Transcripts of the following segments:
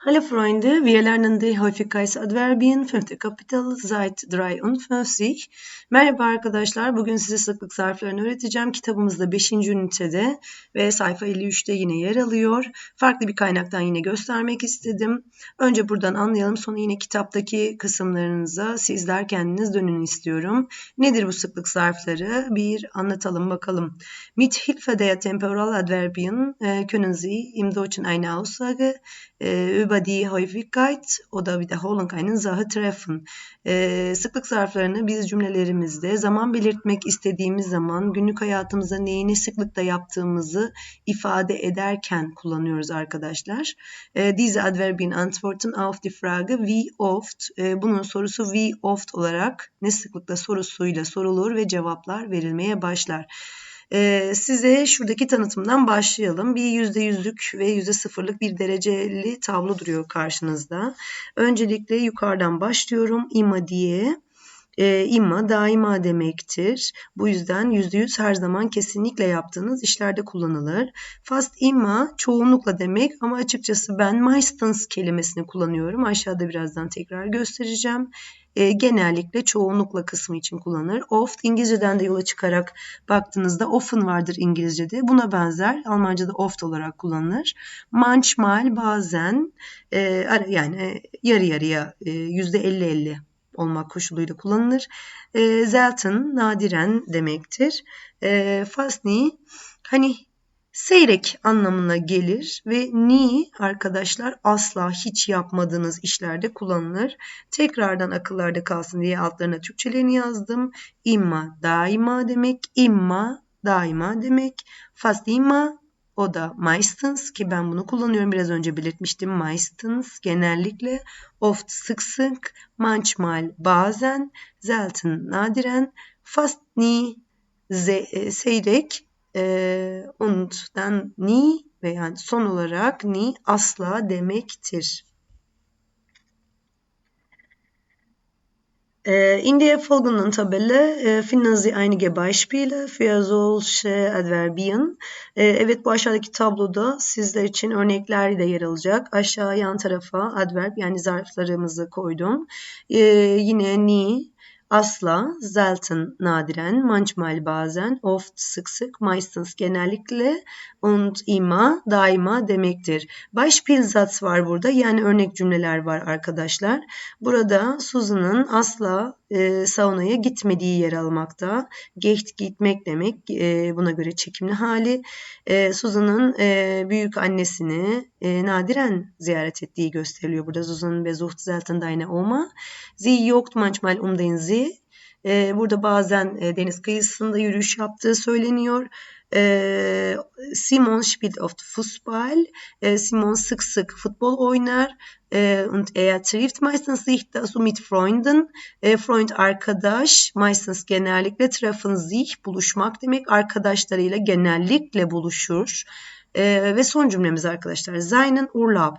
Hallo Freunde, wir lernen die Häufigkeitsadverbien, fünfte Kapitel, Seit 53. Merhaba arkadaşlar, bugün size sıklık zarflarını öğreteceğim. Kitabımızda 5. ünitede ve sayfa 53'te yine yer alıyor. Farklı bir kaynaktan yine göstermek istedim. Önce buradan anlayalım, sonra yine kitaptaki kısımlarınıza sizler kendiniz dönün istiyorum. Nedir bu sıklık zarfları? Bir anlatalım bakalım. Mit Hilfe der Temporaladverbien äh, können Sie im Deutschen eine Aussage äh, über die Häufigkeit oder Wiederholung einen Sache treffen. E, sıklık zarflarını biz cümlelerimizde zaman belirtmek istediğimiz zaman günlük hayatımızda neyi ne sıklıkla yaptığımızı ifade ederken kullanıyoruz arkadaşlar. E, diese Adverbien antworten auf die Frage wie oft. E, bunun sorusu wie oft olarak ne sıklıkla sorusuyla sorulur ve cevaplar verilmeye başlar. Ee, size şuradaki tanıtımdan başlayalım. Bir yüzde yüzlük ve yüzde sıfırlık bir dereceli tablo duruyor karşınızda. Öncelikle yukarıdan başlıyorum. İma diye. E, imma daima demektir. Bu yüzden yüzde yüz her zaman kesinlikle yaptığınız işlerde kullanılır. Fast imma çoğunlukla demek ama açıkçası ben meistens kelimesini kullanıyorum. Aşağıda birazdan tekrar göstereceğim e, genellikle çoğunlukla kısmı için kullanılır. Oft İngilizceden de yola çıkarak baktığınızda often vardır İngilizcede. Buna benzer Almanca'da oft olarak kullanılır. Manchmal bazen e, yani yarı yarıya e, yüzde 50-50 olmak koşuluyla kullanılır. E, zelten nadiren demektir. E, fasni hani seyrek anlamına gelir ve ni arkadaşlar asla hiç yapmadığınız işlerde kullanılır. Tekrardan akıllarda kalsın diye altlarına Türkçelerini yazdım. İmma daima demek, imma daima demek, fast imma o da meistens ki ben bunu kullanıyorum biraz önce belirtmiştim. Meistens genellikle, oft sık sık, manchmal bazen, selten nadiren, fast nie e, seyrek e, und dann nie ve yani son olarak ni asla demektir. In der folgenden Tabelle finden Sie einige Beispiele für solche Adverbien. Evet bu aşağıdaki tabloda sizler için örnekler de yer alacak. Aşağı yan tarafa adverb yani zarflarımızı koydum. Yine ni, asla, selten nadiren, manchmal bazen, oft sık sık, meistens genellikle und immer daima demektir. Beispielsatz var burada yani örnek cümleler var arkadaşlar. Burada Susan'ın asla e, saunaya gitmediği yer almakta. Gecht gitmek demek e, buna göre çekimli hali. E, Susan'ın e, büyük annesini e, nadiren ziyaret ettiği gösteriliyor. Burada Susan besucht selten deine Oma. Sie jogt manchmal um den See. E, burada bazen e, deniz kıyısında yürüyüş yaptığı söyleniyor. E, Simon spielt oft Fußball. E, Simon sık sık futbol oynar. E, und er trifft meistens sich dazu mit Freunden. E, Freund arkadaş. Meistens genellikle treffen sich buluşmak demek. Arkadaşlarıyla genellikle buluşur. E, ve son cümlemiz arkadaşlar. Seinen Urlaub.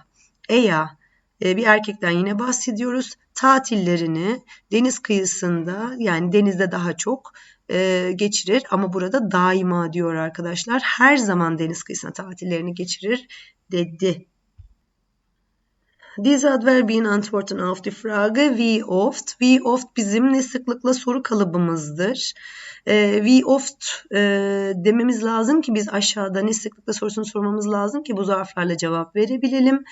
Eya bir erkekten yine bahsediyoruz. Tatillerini deniz kıyısında yani denizde daha çok e, geçirir ama burada daima diyor arkadaşlar. Her zaman deniz kıyısına tatillerini geçirir dedi. Diese Adverbien antworten auf die Frage wie oft. Wie oft bizim ne sıklıkla soru kalıbımızdır. E, wie oft e, dememiz lazım ki biz aşağıda ne sıklıkla sorusunu sormamız lazım ki bu zarflarla cevap verebilelim.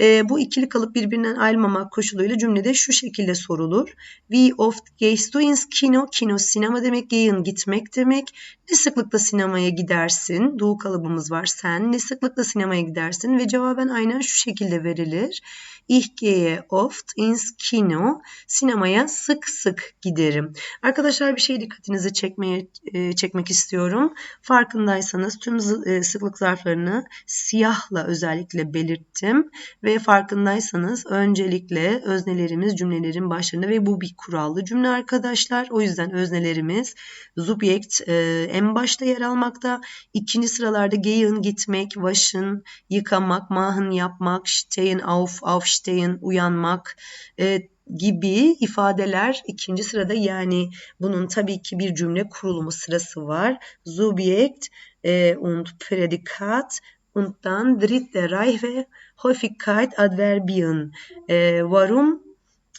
E, bu ikili kalıp birbirinden ayrılmamak koşuluyla cümlede şu şekilde sorulur. Wie oft gehst du ins Kino? Kino sinema demek, gehen gitmek demek. Ne sıklıkla sinemaya gidersin? Du kalıbımız var sen. Ne sıklıkla sinemaya gidersin? Ve cevaben aynen şu şekilde verilir. Ich gehe oft ins Kino. Sinemaya sık sık giderim. Arkadaşlar bir şey dikkatinizi çekmeye e, çekmek istiyorum. Farkındaysanız tüm e, sıklık zarflarını siyahla özellikle belirttim ve farkındaysanız öncelikle öznelerimiz cümlelerin başlarında ve bu bir kurallı cümle arkadaşlar. O yüzden öznelerimiz subjekt e, en başta yer almakta. İkinci sıralarda gehen gitmek, waschen yıkamak, machen yapmak, stehen auf, aufstehen uyanmak e, gibi ifadeler ikinci sırada yani bunun tabii ki bir cümle kurulumu sırası var. Subjekt e, und Prädikat Und dann dritte Reihe Häufigkeit Adverbien. Ee, warum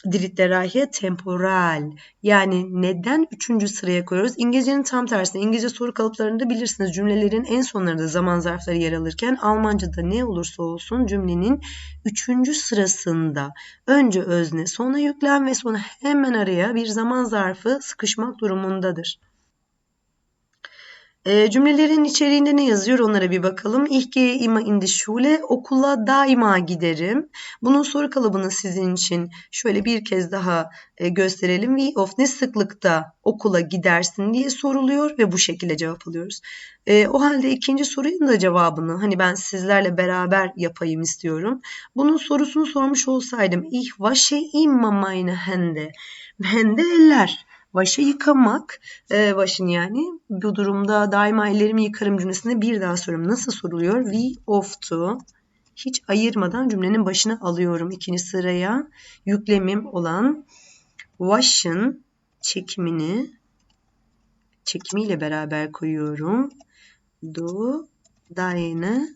dritte Reihe temporal. Yani neden üçüncü sıraya koyuyoruz? İngilizcenin tam tersine. İngilizce soru kalıplarında bilirsiniz cümlelerin en sonlarında zaman zarfları yer alırken Almanca'da ne olursa olsun cümlenin üçüncü sırasında önce özne sonra yüklem ve sonra hemen araya bir zaman zarfı sıkışmak durumundadır. E, cümlelerin içeriğinde ne yazıyor onlara bir bakalım. Ich gehe immer in die Schule. Okula daima giderim. Bunun soru kalıbını sizin için şöyle bir kez daha e, gösterelim. Wie oft ne sıklıkta okula gidersin diye soruluyor ve bu şekilde cevap alıyoruz. E, o halde ikinci sorunun da cevabını hani ben sizlerle beraber yapayım istiyorum. Bunun sorusunu sormuş olsaydım. Ich wasche immer meine Hände. Hände eller. Vaşı yıkamak, e, vaşın yani. Bu durumda daima ellerimi yıkarım cümlesinde bir daha soruyorum. Nasıl soruluyor? We of to. Hiç ayırmadan cümlenin başına alıyorum. İkinci sıraya yüklemim olan wash'ın çekimini çekimiyle beraber koyuyorum. Du deine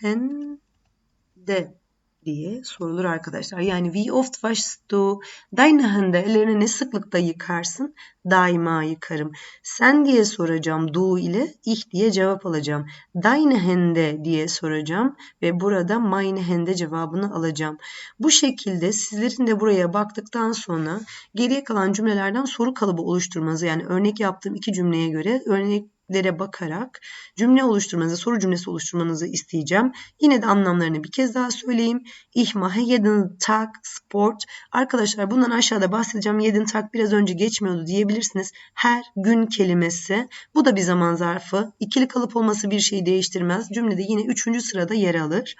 Hände diye sorulur arkadaşlar. Yani wie oft waschst du deine Hände? Ellerini ne sıklıkta yıkarsın? Daima yıkarım. Sen diye soracağım du ile ich diye cevap alacağım. Deine Hände diye soracağım ve burada meine Hände cevabını alacağım. Bu şekilde sizlerin de buraya baktıktan sonra geriye kalan cümlelerden soru kalıbı oluşturmanızı yani örnek yaptığım iki cümleye göre örnek lere bakarak cümle oluşturmanızı, soru cümlesi oluşturmanızı isteyeceğim. Yine de anlamlarını bir kez daha söyleyeyim. Ich mache jeden Tag Sport. Arkadaşlar bundan aşağıda bahsedeceğim. Jeden Tag biraz önce geçmiyordu diyebilirsiniz. Her gün kelimesi. Bu da bir zaman zarfı. İkili kalıp olması bir şeyi değiştirmez. Cümlede yine üçüncü sırada yer alır.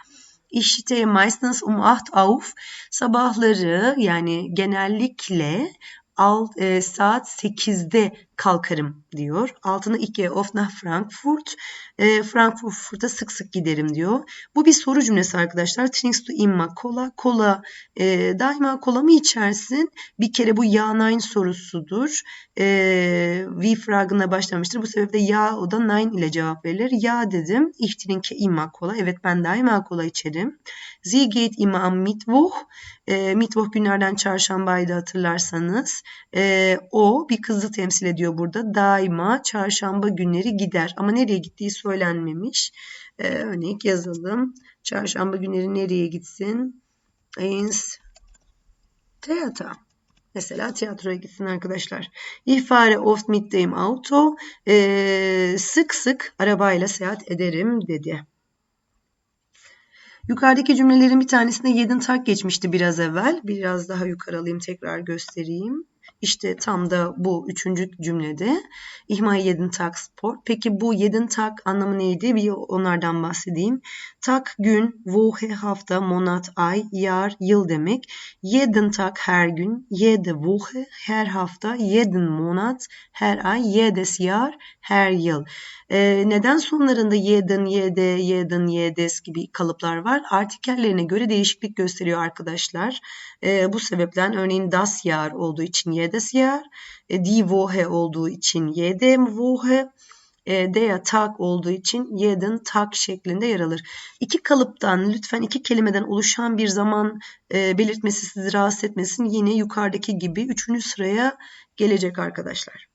Ich stehe meistens um 8 auf. Sabahları yani genellikle alt, e, saat 8'de kalkarım diyor. Altına iki of nach Frankfurt. E, Frankfurt'a sık sık giderim diyor. Bu bir soru cümlesi arkadaşlar. Trinkst du immer kola? Kola e, daima kola mı içersin? Bir kere bu ja nein sorusudur. E, wie fragına başlamıştır. Bu sebeple ya o da nein ile cevap verilir. Ya dedim. Ich trinke immer kola. Evet ben daima kola içerim. Sie geht immer am Mittwoch. E, Mittwoch günlerden çarşambaydı hatırlarsanız. E, o bir kızı temsil ediyor diyor burada. Daima çarşamba günleri gider. Ama nereye gittiği söylenmemiş. Ee, örnek yazalım. Çarşamba günleri nereye gitsin? Ins Theater. Mesela tiyatroya gitsin arkadaşlar. Ich fahre oft mit dem Auto. Ee, sık sık arabayla seyahat ederim dedi. Yukarıdaki cümlelerin bir tanesinde yedin tak geçmişti biraz evvel. Biraz daha yukarı alayım tekrar göstereyim. İşte tam da bu üçüncü cümlede ihmal yedin tak spor. Peki bu yedin tak anlamı neydi? Bir onlardan bahsedeyim. Tak gün, woche hafta, monat, ay, yar, yıl demek. Yedin tak her gün, yedi woche her hafta, yedin monat her ay, yedes yar her yıl. Ee, neden sonlarında yedin, yede, yedin, yedes gibi kalıplar var? Artikellerine göre değişiklik gösteriyor arkadaşlar. Ee, bu sebepten örneğin das Jahr olduğu için jedes Jahr, e, die Woche olduğu için jedem Woche, der Tag olduğu için jeden Tag şeklinde yer alır. İki kalıptan lütfen iki kelimeden oluşan bir zaman e, belirtmesi sizi rahatsız etmesin. Yine yukarıdaki gibi üçüncü sıraya gelecek arkadaşlar.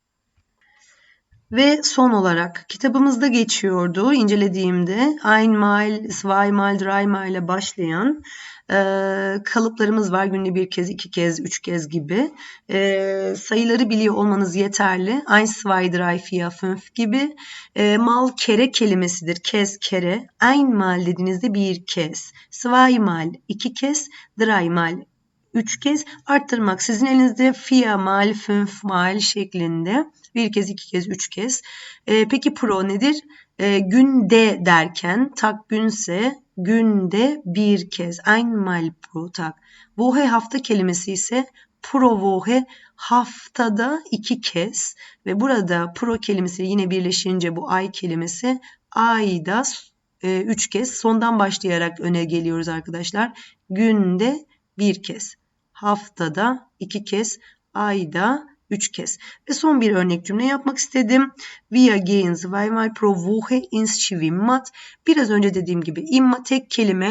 Ve son olarak kitabımızda geçiyordu incelediğimde einmal, zweimal, dreimal ile başlayan e, kalıplarımız var. Günde bir kez, iki kez, üç kez gibi. E, sayıları biliyor olmanız yeterli. Ein, zwei, drei, vier, fünf gibi. E, mal kere kelimesidir. Kez, kere. Einmal dediğinizde bir kez. Zweimal iki kez. Dreimal üç kez arttırmak. Sizin elinizde vier mal, fünf mal şeklinde bir kez, iki kez, üç kez. E, peki pro nedir? E, günde derken tak günse günde bir kez. Einmal pro Tag. Woche hafta kelimesi ise pro woche haftada iki kez ve burada pro kelimesi yine birleşince bu ay kelimesi ayda e, üç kez sondan başlayarak öne geliyoruz arkadaşlar. Günde bir kez, haftada iki kez, ayda 3 kez. Ve son bir örnek cümle yapmak istedim. Wir gehen zweimal pro Woche ins Schwimmbad. Biraz önce dediğim gibi imma tek kelime